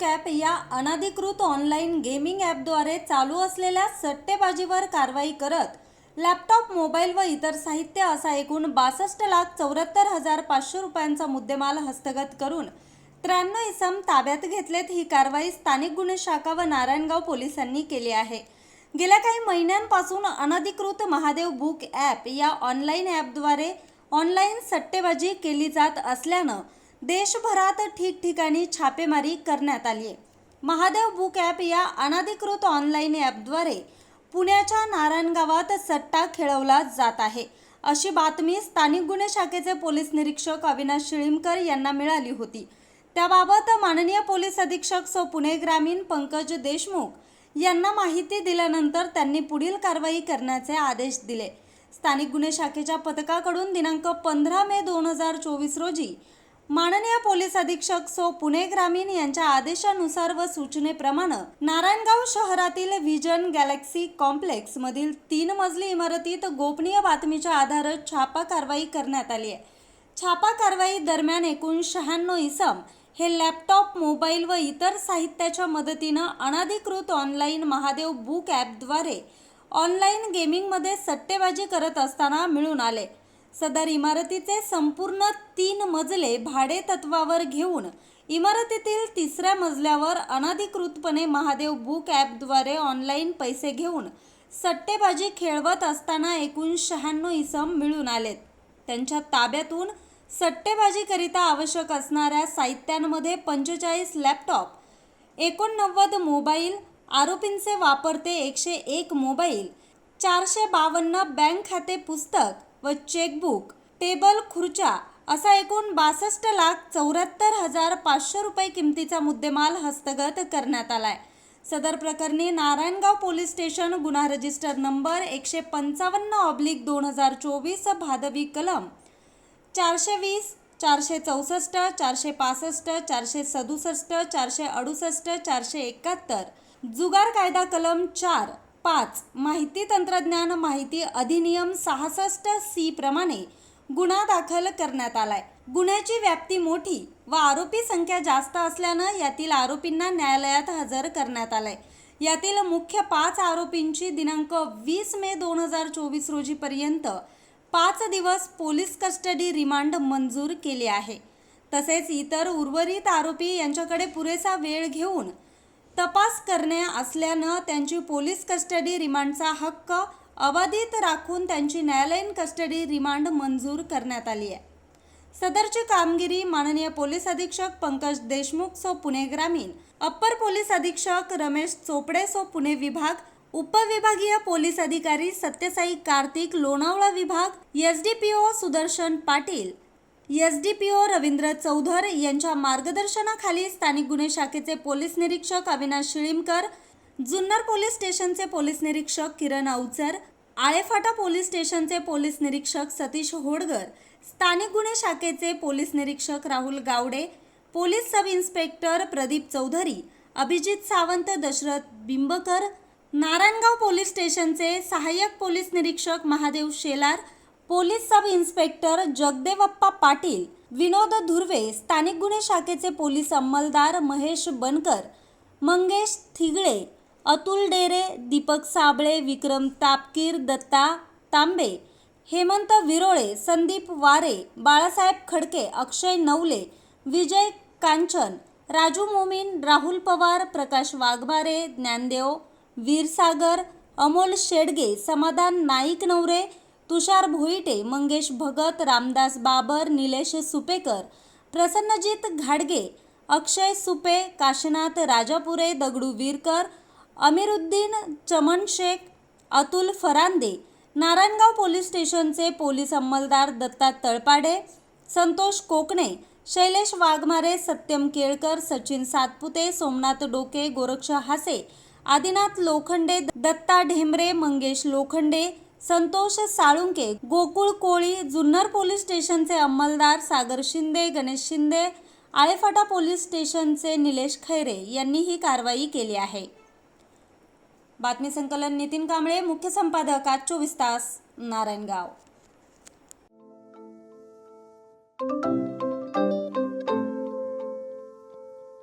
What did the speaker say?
Book app या अनधिकृत online gaming ॲपद्वारे चालू असलेल्या सट्टेबाजीवर कारवाई करत लॅपटॉप मोबाईल व इतर साहित्य असा एकूण बासष्ट लाख चौऱ्याहत्तर हजार पाचशे रुपयांचा मुद्देमाल हस्तगत करून त्र्याण्णव इसम ताब्यात घेतलेत ही कारवाई स्थानिक गुन्हे शाखा व नारायणगाव पोलिसांनी केली आहे. गेल्या काही महिन्यांपासून अनधिकृत महादेव बुक ॲप या ऑनलाईन ॲपद्वारे ऑनलाईन सट्टेबाजी केली जात असल्यानं देशभरात ठिकठिकाणी छापेमारी करण्यात आली आहे. महादेव बुक ॲप या अनधिकृत ऑनलाईन ॲपद्वारे पुण्याच्या नारायणगावात सट्टा खेळवला जात आहे. अशी बातमी स्थानिक गुन्हे शाखेचे पोलीस निरीक्षक अविनाश शिळीमकर यांना मिळाली होती. त्याबाबत माननीय पोलीस अधीक्षक सो पुणे ग्रामीण पंकज देशमुख यांना माहिती दिल्यानंतर त्यांनी पुढील कारवाई करण्याचे आदेश दिले. स्थानिक गुन्हे शाखेच्या पथकाकडून दिनांक पंधरा मे दोन हजार चोवीस रोजी माननीय पोलीस अधीक्षक सो पुणे ग्रामीण यांच्या आदेशानुसार व सूचनेप्रमाणे नारायणगाव शहरातील व्हिजन गॅलेक्सी कॉम्प्लेक्स मधील तीन मजली इमारतीत गोपनीय बातमीच्या आधारे छापा कारवाई करण्यात आली आहे. छापा कारवाई दरम्यान एकूण शहाण्णव इसम हे लॅपटॉप मोबाईल व इतर साहित्याच्या मदतीनं अनाधिकृत ऑनलाईन महादेव बुक ॲपद्वारे ऑनलाईन गेमिंगमध्ये सट्टेबाजी करत असताना मिळून आले. सदर इमारतीचे संपूर्ण तीन मजले भाडे तत्वावर घेऊन इमारतीतील तिसऱ्या मजल्यावर अनधिकृतपणे महादेव बुक ॲपद्वारे ऑनलाईन पैसे घेऊन सट्टेबाजी खेळवत असताना एकूण शहाण्णव इसम मिळून आलेत. त्यांच्या ताब्यातून सट्टेबाजीकरिता आवश्यक असणाऱ्या साहित्यांमध्ये पंचेचाळीस लॅपटॉप एकोणनव्वद मोबाईल आरोपींचे वापरते एकशे एक मोबाईल चारशे बावन्न बँक खाते पुस्तक व चेकबुक टेबल खुर्च्या असा एकूण बासष्ट लाख चौऱ्याहत्तर हजार पाचशे रुपये किमतीचा मुद्देमाल हस्तगत करण्यात आलाय. सदर प्रकरणी नारायणगाव पोलीस स्टेशन गुन्हा रजिस्टर नंबर एकशे पंचावन्न ऑब्लिक दोन हजार चोवीस भादवी कलम चारशे वीस चारशे चौसष्ट चारशे पासष्ट चारशे सदुसष्ट चारशे अडुसष्ट चारशे एकाहत्तर जुगार कायदा कलम चार पाच. माहिती तंत्रज्ञान माहिती अधिनियम सहासष्ट सी प्रमाणे गुन्हा दाखल करण्यात आलाय. गुन्ह्याची व्याप्ती मोठी व आरोपी संख्या जास्त असल्यानं यातील आरोपींना न्यायालयात हजर करण्यात आलंय. यातील मुख्य पाच आरोपींची दिनांक वीस मे दोन हजार चोवीस रोजीपर्यंत पाच दिवस पोलीस कस्टडी रिमांड मंजूर केली आहे. तसेच इतर उर्वरित आरोपी यांच्याकडे पुरेसा वेळ घेऊन तपास करणे असल्यानं त्यांची पोलीस कस्टडी रिमांडचा हक्क अबाधित राखून त्यांची न्यायालयीन कस्टडी रिमांड मंजूर करण्यात आली आहे. सदरची कामगिरी माननीय पोलीस अधीक्षक पंकज देशमुख सो पुणे ग्रामीण अप्पर पोलीस अधीक्षक रमेश चोपडे सो पुणे विभाग उपविभागीय पोलीस अधिकारी सत्यसाई कार्तिक लोणावळा विभाग S D P O Sudarshan Patil S D P O Ravindra Chaudhar यांच्या मार्गदर्शनाखाली स्थानिक गुन्हे शाखेचे पोलीस निरीक्षक अविनाश शिळीमकर जुन्नर पोलीस स्टेशनचे पोलीस निरीक्षक किरण अवचर आळेफाटा पोलीस स्टेशनचे पोलीस निरीक्षक सतीश होडगर स्थानिक गुन्हे शाखेचे पोलीस निरीक्षक Rahul Gawade police sub inspector Pradeep Chaudhari Abhijit Sawant Dashrath Bimbkar Narayangaon police स्टेशनचे सहाय्यक पोलीस निरीक्षक Mahadev Shelar police sub inspector Jagdevappa Patil Vinod Dhurve स्थानिक गुन्हे शाखेचे पोलीस अंमलदार महेश बनकर मंगेश थिगळे अतुल डेरे दीपक साबळे विक्रम तापकीर दत्ता तांबे हेमंत विरोळे संदीप वारे बाळासाहेब खडके अक्षय नवले विजय कांचन राजू मोमीन राहुल पवार प्रकाश वाघमारे ज्ञानदेव वीरसागर अमोल शेडगे समाधान नाईक नवरे तुषार भोईटे मंगेश भगत रामदास बाबर निलेश सुपेकर प्रसन्नजित घाडगे अक्षय सुपे काशनाथ राजापुरे दगडू वीरकर अमीरुद्दीन चमन शेख अतुल फरांदे नारायणगाव पोलीस स्टेशनचे पोलीस अंमलदार दत्ता तळपाडे संतोष कोकणे शैलेश वाघमारे सत्यम केळकर सचिन सातपुते सोमनाथ डोके गोरक्ष हासे आदिनाथ लोखंडे दत्ता ढेमरे मंगेश लोखंडे संतोष साळुंके गोकुळ कोळी जुन्नर पोलीस स्टेशनचे अंमलदार सागर शिंदे गणेश शिंदे आळेफाटा पोलीस स्टेशनचे निलेश खैरे यांनी ही कारवाई केली आहे. बातमी संकलन नितीन कांबळे मुख्य संपादक आज चोवीस तास नारायणगाव.